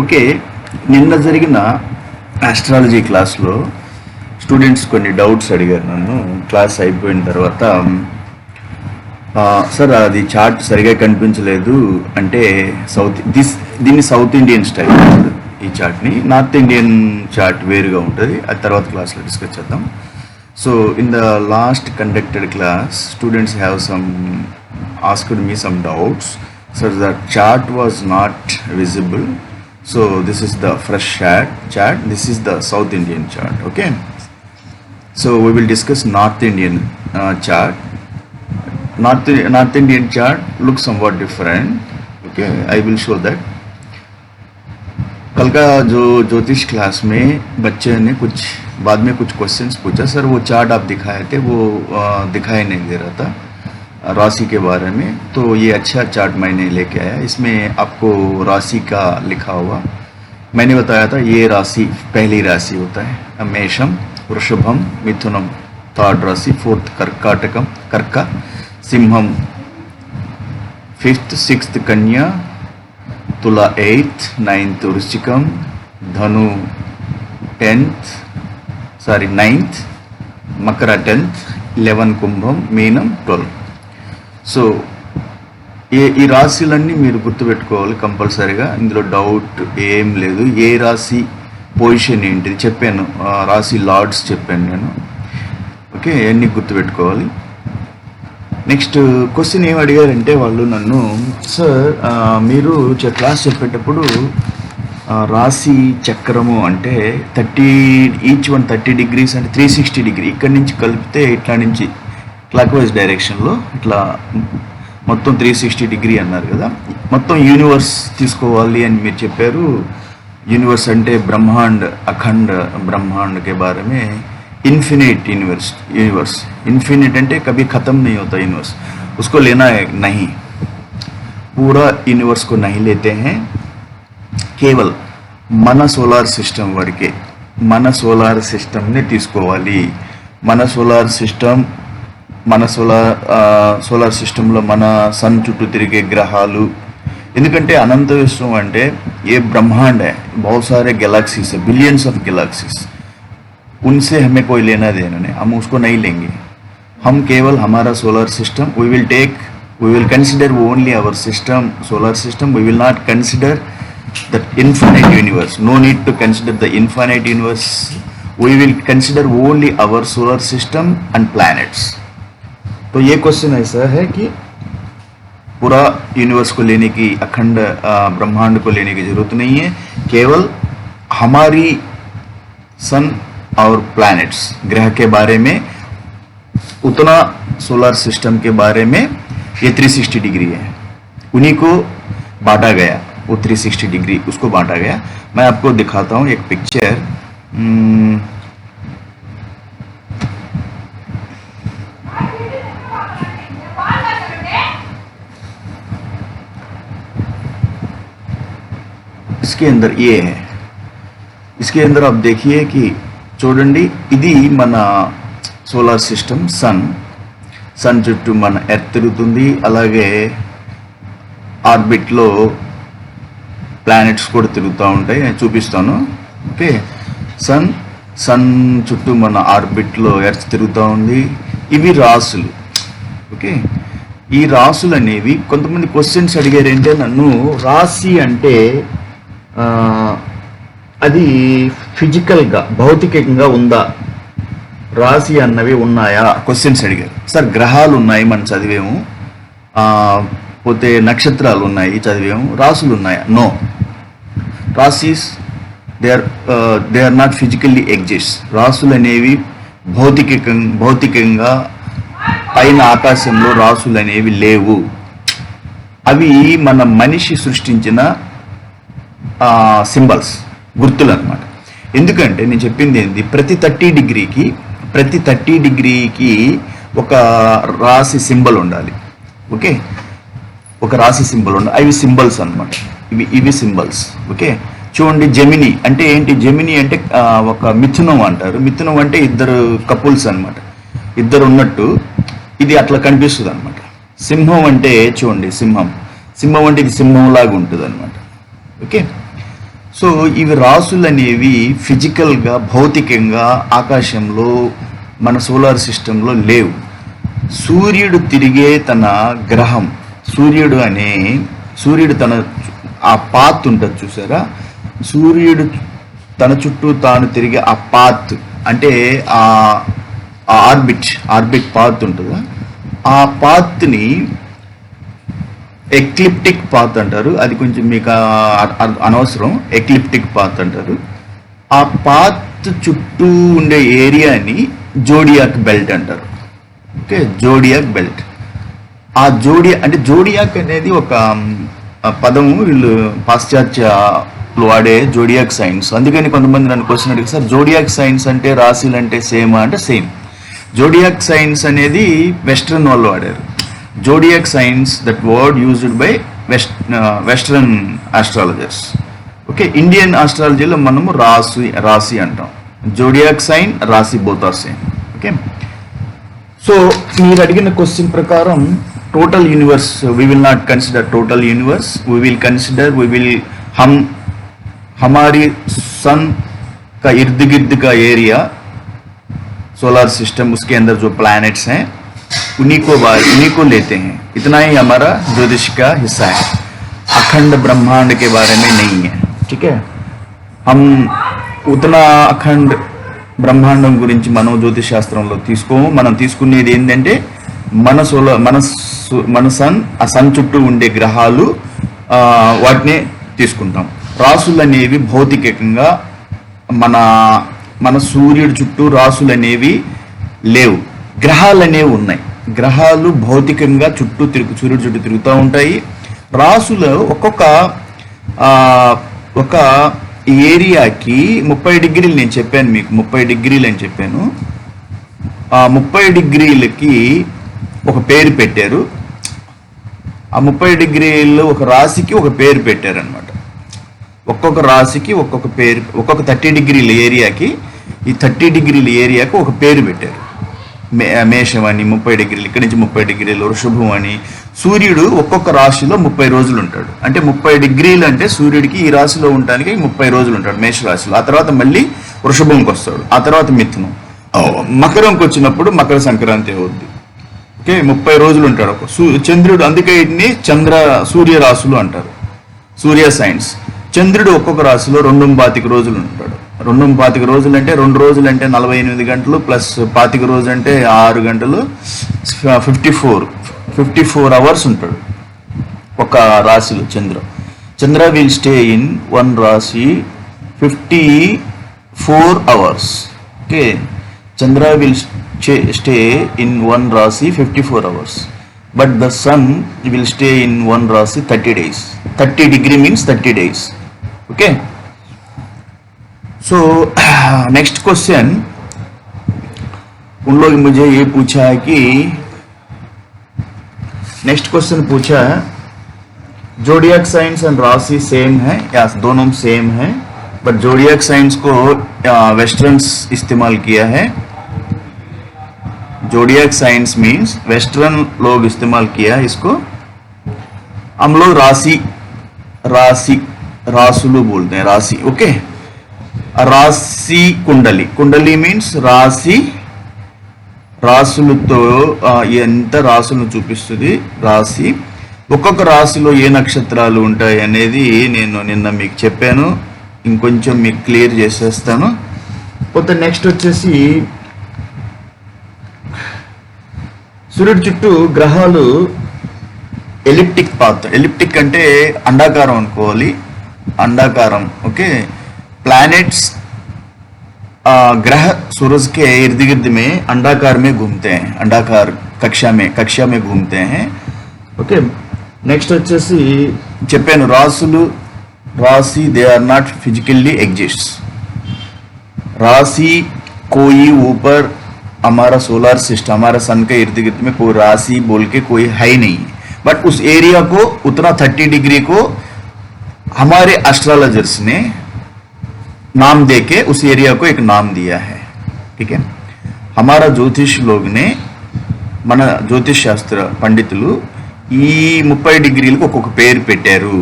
Okay నిన్న జరిగిన astrology క్లాస్లో స్టూడెంట్స్ కొన్ని డౌట్స్ అడిగారు నన్ను. క్లాస్ అయిపోయిన తర్వాత సార్ అది చార్ట్ సరిగా కనిపించలేదు. అంటే సౌత్ దిస్ దీన్ని సౌత్ ఇండియన్ స్టైల్ ఈ చార్ట్ని నార్త్ ఇండియన్ చార్ట్ వేరుగా ఉంటుంది. అది తర్వాత క్లాస్లో డిస్కస్ చేద్దాం. So in the last conducted class students have some asked me some doubts so the chart was not visible so this is the fresh chart chart this is the south indian chart okay so we will discuss north indian uh, chart north north indian chart looks somewhat different okay i will show that कल का जो ज्योतिष class में बच्चे ने कुछ बाद में कुछ क्वेश्चंस पूछा सर वो चार्ट आप दिखाए थे वो दिखाई नहीं दे रहा था राशि के बारे में। तो ये अच्छा चार्ट मैंने लेके आया। इसमें आपको राशि का लिखा हुआ। मैंने बताया था, ये राशि पहली राशि होता है। मेषम, वृषभम, मिथुनम, थर्ड राशि, फोर्थ कर्काटकम, कर्का, सिंहम, फिफ्थ सिक्स कन्या, तुला एट्थ, नाइन्थ वृश्चिकम, धनु टेंथ सॉरी, नाइन्थ, मकर टेंथ इलेवन कुंभम, मीनम ट्वेल्थ సో ఏ ఈ రాశులన్నీ మీరు గుర్తుపెట్టుకోవాలి కంపల్సరీగా. ఇందులో డౌట్ ఏం లేదు. ఏ రాశి పొజిషన్ ఏంటిది? చెప్పాను రాశి లార్డ్స్ చెప్పాను నేను. ఓకే అన్నీ గుర్తుపెట్టుకోవాలి. నెక్స్ట్ క్వశ్చన్ ఏం అడిగారంటే వాళ్ళు నన్ను సార్ మీరు చె- క్లాస్ చెప్పేటప్పుడు రాశి చక్రము అంటే thirty each one thirty degrees అంటే త్రీ సిక్స్టీ డిగ్రీ ఇక్కడి నుంచి కలిపితే ఇట్లా నుంచి క్లాక్ వైజ్ డైరెక్షన్లో ఇట్లా మొత్తం త్రీ సిక్స్టీ డిగ్రీ అన్నారు కదా మొత్తం యూనివర్స్ తీసుకోవాలి అని మీరు చెప్పారు యూనివర్స్ అంటే బ్రహ్మాండ్ అఖండ్ ब्रह्मांड के बारे में इन्फिनिट यूनिवर्स यूनिवर्स इन्फिनिट అంటే कभी खत्म नहीं होता यूनिवर्स उसको लेना है नहीं पूरा यूनिवर्स को नहीं लेते हैं కేవల్ మన సోలార్ సిస్టమ్ వరకే మన సోలార్ సిస్టమ్ని తీసుకోవాలి మన సోలార్ సిస్టమ్ మన సోలార్ సోలార్ సిస్టంలో మన సన్ చుట్టూ తిరిగే గ్రహాలు. ఎందుకంటే అనంత విశ్వం అంటే ఏ బ్రహ్మాండే బహుసారే గెలాక్సీస్ బిలియన్స్ ఆఫ్ గెలాక్సీస్ ఉన్సే హమే కోయి లేనా దేనని హమ్ ఉస్కో నై లేంగే. హమ్ కేవల్ హమారా solar system we will take we will consider only our system solar system we will not consider that infinite universe no need to consider the infinite universe we will consider only our solar system and planets तो ये question ऐसा है कि पूरा universe को लेने की, अखंड ब्रह्मांड को लेने की ज़रूरत नहीं है। केवल हमारी सन और प्लैनेट्स ग्रह के बारे में, उतना सोलर सिस्टम के बारे में ये 360 डिग्री है। उन्हीं को बांटा गया। वो 360 डिग्री उसको बांटा गया। मैं आपको दिखाता हूँ एक पिक्चर इसके अंदर ये है इसके अंदर आप देखिए कि చూడండి ఇది మన సోలార్ సిస్టమ్ సన్ సన్ చుట్టూ మన ఎర్త్ తిరుగుతుంది అలాగే ఆర్బిట్లో ప్లానెట్స్ కూడా తిరుగుతూ ఉంటాయి నేను చూపిస్తాను ఓకే సన్ సన్ చుట్టూ మన ఆర్బిట్లో ఎర్త్ తిరుగుతూ ఉంది ఇవి రాసులు ఓకే ఈ రాసులు అనేవి కొంతమంది క్వశ్చన్స్ అడిగారంటే నన్ను రాశి అంటే ఆ, అది ఫిజికల్గా భౌతికంగా ఉందా? రాశి అన్నవి ఉన్నాయా? క్వశ్చన్స్ అడిగారు. సార్ గ్రహాలు ఉన్నాయి మనం చదివేము. పోతే నక్షత్రాలు ఉన్నాయి చదివాము. రాసులు ఉన్నాయా no రాశీస్ they are they are not physically exist రాసులు అనేవి భౌతిక భౌతికంగా పైన ఆకాశంలో రాసులు అనేవి లేవు. అవి మన మనిషి సృష్టించిన సింబల్స్ గుర్తులు అనమాట ఎందుకంటే నేను చెప్పింది ఏంటి ప్రతి థర్టీ డిగ్రీకి ప్రతి థర్టీ డిగ్రీకి ఒక రాశి సింబల్ ఉండాలి. ఓకే? ఒక రాశి సింబల్ ఉండాలి అవి సింబల్స్ అనమాట ఇవి ఇవి సింబల్స్. ఓకే? చూడండి జమిని అంటే ఏంటి? జమిని అంటే ఒక మిథునం అంటారు. మిథునం అంటే ఇద్దరు కపుల్స్ అనమాట ఇద్దరు ఉన్నట్టు ఇది అట్లా కనిపిస్తుంది అనమాట సింహం అంటే చూడండి సింహం. సింహం అంటే ఇది సింహం లాగా ఉంటుంది అనమాట ఓకే? సో ఇవి రాసులు అనేవి ఫిజికల్గా భౌతికంగా ఆకాశంలో మన సోలార్ సిస్టంలో లేవు. సూర్యుడు తిరిగే తన గ్రహం సూర్యుడు అనే సూర్యుడు తన ఆ పాత్ ఉంటుంది చూసారా? సూర్యుడు తన చుట్టూ తాను తిరిగే ఆ పాత్ అంటే ఆ ఆర్బిట్ ఆర్బిట్ పాత్ ఉంటుందా? ఆ పాత్ని ఎక్లిప్టిక్ పాత్ అంటారు. అది కొంచెం మీకు అనవసరం. ఎక్లిప్టిక్ పాత్ అంటారు. ఆ పాత్ చుట్టూ ఉండే ఏరియాని జోడియాక్ బెల్ట్ అంటారు. ఓకే? జోడియాక్ బెల్ట్ ఆ జోడియా అంటే జోడియాక్ అనేది ఒక పదము. వీళ్ళు పాశ్చాత్య వాడే జోడియాక్ సైన్స్ అందుకని కొంతమంది నన్ను క్వశ్చన్ అడిగి సార్ జోడియాక్ సైన్స్ అంటే రాశిలు అంటే సేమ్ అంటే సేమ్ జోడియాక్ సైన్స్ అనేది వెస్ట్రన్ వాళ్ళు వాడారు. zodiac signs that word used by west western astrologers okay Indian ఆస్ట్రాలజీలో మనము రాశి రాశి అంటాం జోడియాక్ సైన్ రాశి both are same okay so మీరు అడిగిన క్వశ్చన్ ప్రకారం total universe we will not consider total universe we will consider we will हम हमारी सन का इर्द गिर्द का एरिया सोलर सिस्टम उसके अंदर जो प्लैनेट्स हैं उन्हीं को बा- उन्हीं को लेते हैं इतना ही हमारा ज्योतिष का हिस्सा है अखंड ब्रह्मांड के बारे में नहीं है ठीक है हम ఉతనా అఖండ్ బ్రహ్మాండం గురించి మనం జ్యోతిష్ శాస్త్రంలో తీసుకోము మనం తీసుకునేది ఏంటంటే మన సోల మన సు- మన సన్ ఆ సన్ చుట్టూ ఉండే గ్రహాలు ఆ, వాటినే తీసుకుంటాం రాసులు అనేవి భౌతికంగా మన మన సూర్యుడి చుట్టూ రాసులు అనేవి లేవు గ్రహాలు అనేవి ఉన్నాయి గ్రహాలు భౌతికంగా చుట్టూ తిరుగు సూర్యుడు చుట్టూ తిరుగుతూ ఉంటాయి. రాసులో ఒక్కొక్క ఒక ఏరియాకి ముప్పై డిగ్రీలు నేను చెప్పాను మీకు ముప్పై డిగ్రీలు అని చెప్పాను. ఆ ముప్పై డిగ్రీలకి ఒక పేరు పెట్టారు. ఆ ముప్పై డిగ్రీలు ఒక రాశికి ఒక పేరు పెట్టారు అనమాట ఒక్కొక్క రాశికి ఒక్కొక్క పేరు ఒక్కొక్క థర్టీ డిగ్రీల ఏరియాకి ఈ థర్టీ డిగ్రీల ఏరియాకి ఒక పేరు పెట్టారు. మే ముప్పై డిగ్రీలు ఇక్కడి నుంచి ముప్పై డిగ్రీలు వృషభం అని సూర్యుడు ఒక్కొక్క రాశిలో ముప్పై రోజులు ఉంటాడు. అంటే ముప్పై డిగ్రీలు అంటే సూర్యుడికి ఈ రాశిలో ఉండడానికి ముప్పై రోజులు ఉంటాడు మేష రాశిలో ఆ తర్వాత మళ్ళీ వృషభంకి వస్తాడు ఆ తర్వాత మిథునం. మకరంకి వచ్చినప్పుడు మకర సంక్రాంతి అవుద్ది. ఓకే ముప్పై రోజులు ఉంటాడు ఒక చంద్రుడు అందుకే వీటిని చంద్ర సూర్య రాశులు అంటారు. సూర్య సైన్స్. చంద్రుడు ఒక్కొక్క రాశిలో రెండు బాతిక రోజులు ఉంటాడు. రెండు పాతిక రోజులు అంటే రెండు రోజులు అంటే నలభై ఎనిమిది గంటలు ప్లస్ పాతిక రోజు అంటే ఆరు గంటలు fifty four fifty four hours ఉంటాడు. ఒక రాశిలో చంద్ర. చంద్ర విల్ స్టే ఇన్ వన్ రాశి fifty four hours. Okay? Chandra will stay in one రాశి fifty four hours. But the sun will stay in one రాశి thirty days. Thirty degree means thirty days. Okay? So next question उन लोग मुझे ये पूछा है कि नेक्स्ट क्वेश्चन पूछा है जोडियक साइंस एंड राशि सेम है, या दोनों सेम है बट जोडियक साइंस को वेस्टर्न्स इस्तेमाल किया है। जोडियक साइंस मीन्स वेस्टर्न लोग इस्तेमाल किया है इसको। हम लोग राशि राशि, रासुलू बोलते हैं, राशि ओके రాశి కుండలి. కుండలి మీన్స్ రాశి రాసులతో ఎంత రాసులను చూపిస్తుంది? రాశి. ఒక్కొక్క రాశిలో ఏ నక్షత్రాలు ఉంటాయి అనేది నేను నిన్న మీకు చెప్పాను. ఇంకొంచెం మీకు క్లియర్ చేసేస్తాను. కొత్త నెక్స్ట్ వచ్చేసి సూర్యుడి చుట్టూ గ్రహాలు ఎలిప్టిక్ పాత్. ఎలిప్టిక్ అంటే అండాకారం అనుకోవాలి. అండాకారం ఓకే? प्लैनेट्स ग्रह सूरज के इर्द गिर्द में अंडाकार में घूमते हैं अंडाकार कक्षा में कक्षा में घूमते हैं ఓకే నెక్స్ట్ వచ్చేసి చెప్పాను రాసులు రాశి they are not physically exist राशि कोई ऊपर हमारा सोलर सिस्टम हमारा सन के इर्द गिर्द में कोई राशि बोल के कोई है ही नहीं बट उस एरिया को उतना थर्टी डिग्री को हमारे एस्ट्रोलॉजर्स ने नाम देके उस एरिया को एक नाम दिया है ठीक है हमारा ज्योतिष लोग ने మన జ్యోతిష్ శాస్త్ర పండితులు ఈ ముప్పై డిగ్రీలకు ఒక్కొక్క పేరు పెట్టారు